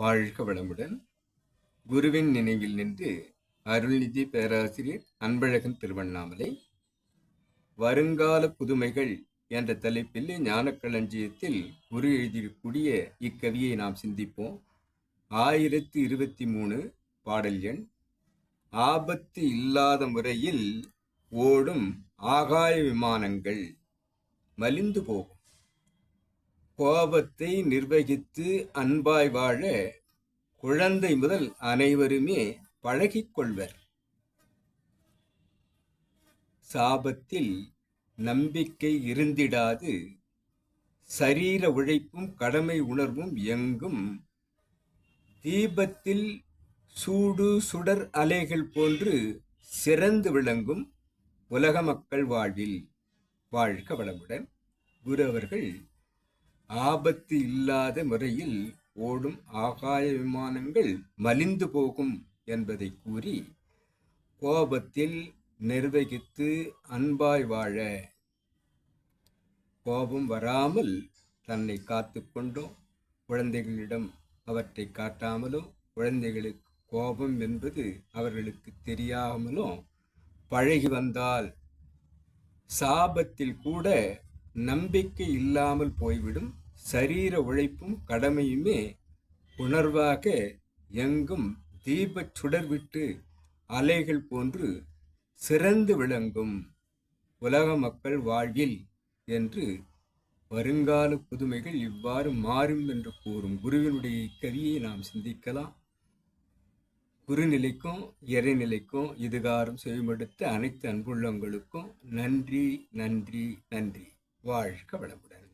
வாழ்க வளமுடன். குருவின் நினைவில் நின்று அருள்நிதி பேராசிரியர் அன்பழகன் திருவண்ணாமலை. வருங்கால புதுமைகள் என்ற தலைப்பில் ஞானக்களஞ்சியத்தில் குரு எழுதியிருக்கூடிய இக்கவியை நாம் சிந்திப்போம். ஆயிரத்தி இருபத்தி மூணு பாடல் எண். ஆபத்து இல்லாத முறையில் ஓடும் ஆகாய விமானங்கள். மலிந்து போகும். கோபத்தை நிர்வகித்து அன்பாய் வாழ குழந்தை முதல் அனைவருமே பழகிக் கொள்வர் சாபத்தில் நம்பிக்கை இருந்திடாது. சரீர உழைப்பும் கடமை உணர்வும் எங்கும் தீபத்தில் சூடு சுடர் அலைகள் போன்று சிறந்து விளங்கும் உலக மக்கள் வாழ்வில் வாழ்க வளமுடன். குரு அவர்கள் ஆபத்து இல்லாத முறையில் ஓடும் ஆகாய விமானங்கள் மலிந்து போகும் என்பதை கூறி கோபத்தில் நிர்வகித்து அன்பாய் வாழ. கோபம் வராமல் தன்னை காத்து கொண்டோ குழந்தைகளிடம் அவற்றை காட்டாமலோ குழந்தைகளுக்கு கோபம் என்பது அவர்களுக்கு தெரியாமலோ பழகி வந்தால் சாபத்தில் கூட நம்பிக்கை இல்லாமல் போய்விடும் சரீர உழைப்பும் கடமையுமே உணர்வாக எங்கும் தீபச் சுடர் விட்டு அலைகள் போன்று சிறந்து விளங்கும் உலக மக்கள் வாழ்வில் என்று வருங்கால புதுமைகள் இவ்வாறு மாறும் என்று கூறும் குருவினுடைய இக்கவியை நாம் சிந்திக்கலாம். குருநிலைக்கும் இறைநிலைக்கும் இதுகாரம் செவிமடுத்த அனைத்து அன்புள்ளங்களுக்கும் நன்றி நன்றி நன்றி. வாழ்க வளமுடன்.